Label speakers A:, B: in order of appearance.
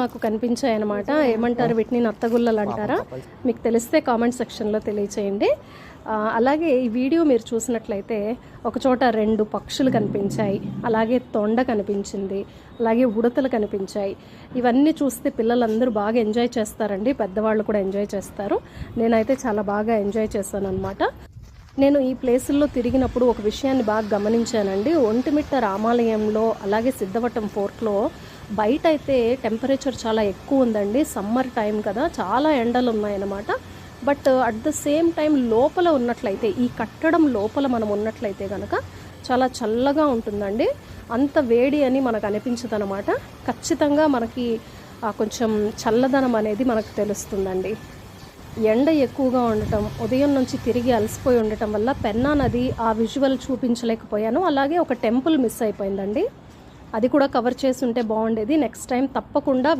A: మాకు కనిపించాయనమాట ఏమంటారు వీటిని నత్తగుల్లలు అంటారా? మీకు తెలిస్తే కామెంట్ సెక్షన్లో తెలియచేయండి. అలాగే ఈ వీడియో మీరు చూసినట్లయితే ఒకచోట రెండు పక్షులు కనిపించాయి. అలాగే తొండ కనిపించింది. అలాగే ఉడతలు కనిపించాయి. ఇవన్నీ చూస్తే పిల్లలందరూ బాగా ఎంజాయ్ చేస్తారండి. పెద్దవాళ్ళు కూడా ఎంజాయ్ చేస్తారు. నేనైతే చాలా బాగా ఎంజాయ్ చేశాను అనమాట నేను ఈ ప్లేసుల్లో తిరిగినప్పుడు ఒక విషయాన్ని బాగా గమనించానండి. ఒంటిమిట్ట రామాలయంలో అలాగే సిద్ధవటం ఫోర్ట్లో బయట అయితే టెంపరేచర్ చాలా ఎక్కువ ఉందండి. సమ్మర్ టైం కదా చాలా ఎండలు ఉన్నాయన్నమాట but at the same time లోపల ఉన్నట్లయితే ఈ కట్టడం లోపల మనం ఉన్నట్లయితే కనుక చాలా చల్లగా ఉంటుందండి. అంత వేడి అని మనకు అనిపించదు అనమాట ఖచ్చితంగా మనకి కొంచెం చల్లదనం అనేది మనకు తెలుస్తుందండి. ఎండ ఎక్కువగా ఉండటం ఉదయం నుంచి తిరిగి అలసిపోయి ఉండటం వల్ల పెన్నా నది ఆ విజువల్ చూపించలేకపోయాను. అలాగే ఒక టెంపుల్ మిస్ అయిపోయిందండి. అది కూడా కవర్ చేసి ఉంటే బాగుండేది. నెక్స్ట్ టైం తప్పకుండా